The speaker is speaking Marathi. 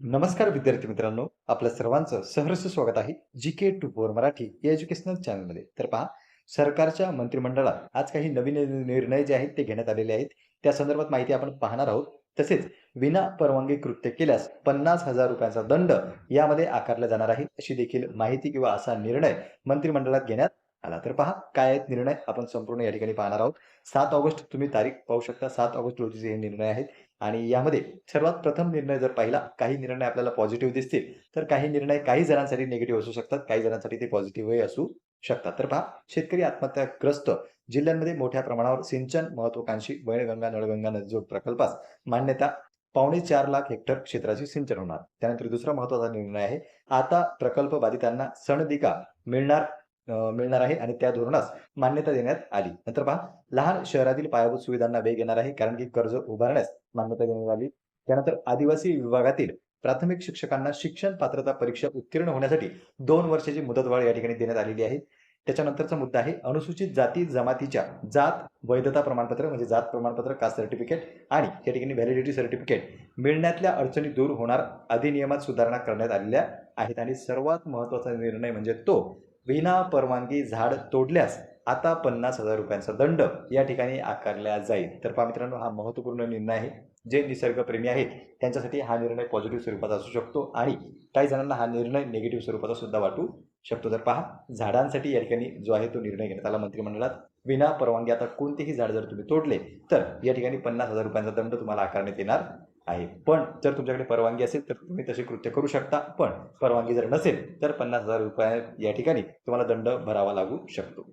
नमस्कार विद्यार्थी मित्रांनो आपल्या सर्वांचं सहर्ष स्वागत आहे G K two four Marathi या एज्युकेशनल चॅनलमध्ये तर पहा सरकारच्या मंत्रिमंडळात आज काही नवीन निर्णय जे आहेत ते घेण्यात आलेले आहेत. त्या संदर्भात माहिती आपण पाहणार आहोत. तसेच विना परवानगी कृत्य केल्यास पन्नास हजार रुपयांचा दंड यामध्ये आकारला जाणार आहे. अशी देखील माहिती किंवा असा निर्णय मंत्रिमंडळात घेण्यात आला. तर पहा काय आहेत निर्णय? आपण संपूर्ण या ठिकाणी पाहणार आहोत. सात ऑगस्ट तुम्ही तारीख पाहू शकता. सात ऑगस्ट रोजीचे हे निर्णय आहेत. आणि यामध्ये सर्वात प्रथम निर्णय जर पाहिला काही निर्णय आपल्याला पॉझिटिव्ह दिसतील. तर काही निर्णय काही जणांसाठी निगेटिव्ह असू शकतात. काही जणांसाठी ते पॉझिटिव्हही असू शकतात. तर पहा शेतकरी आत्महत्याग्रस्त जिल्ह्यांमध्ये मोठ्या प्रमाणावर सिंचन महत्वाकांक्षी वैनगंगा नळगंगा नदीजोड प्रकल्पास मान्यता पावणे चार लाख हेक्टर क्षेत्राची सिंचन होणार. त्यानंतर दुसरा महत्त्वाचा निर्णय आहे. आता प्रकल्प बाधितांना सणदिका मिळणार मिळणार आहे आणि त्या धोरणास मान्यता देण्यात आली. नंतर पहा लहान शहरातील पायाभूत सुविधांना वेग येणार आहे कारण की कर्ज उभारण्यास मान्यता देण्यात आली. त्यानंतर आदिवासी विभागातील प्राथमिक शिक्षकांना शिक्षण पात्रता परीक्षा उत्तीर्ण होण्यासाठी दोन वर्षाची मुदतवाढ या ठिकाणी देण्यात आलेली आहे. त्याच्यानंतरचा मुद्दा आहे अनुसूचित जाती जमातीच्या जात वैधता प्रमाणपत्र म्हणजे जात प्रमाणपत्र कास्ट सर्टिफिकेट आणि या ठिकाणी व्हॅलिडिटी सर्टिफिकेट मिळण्यातल्या अडचणी दूर होणार अधिनियमात सुधारणा करण्यात आलेल्या आहेत. आणि सर्वात महत्त्वाचा निर्णय म्हणजे तो विना परवानगी झाड तोडल्यास आता पन्नास हजार रुपयांचा दंड या ठिकाणी आकारला जाईल. तर पहा मित्रांनो हा महत्त्वपूर्ण निर्णय आहे. जे निसर्गप्रेमी आहेत त्यांच्यासाठी हा निर्णय पॉझिटिव्ह स्वरूपाचा असू शकतो आणि काही जणांना हा निर्णय निगेटिव्ह स्वरूपाचा सुद्धा वाटू शकतो. तर पहा झाडांसाठी या ठिकाणी जो आहे तो निर्णय घेण्यात आला मंत्रिमंडळात. विना परवानगी आता कोणतेही झाड जर तुम्ही तोडले तर या ठिकाणी पन्नास हजार रुपयांचा दंड तुम्हाला आकारण्यात येणार आहे. पण जर तुमच्याकडे परवानगी असेल तर तुम्ही तसे कृत्य करू शकता. पण परवानगी जर नसेल तर पन्नास हजार रुपये या ठिकाणी तुम्हाला दंड भरावा लागू शकतो.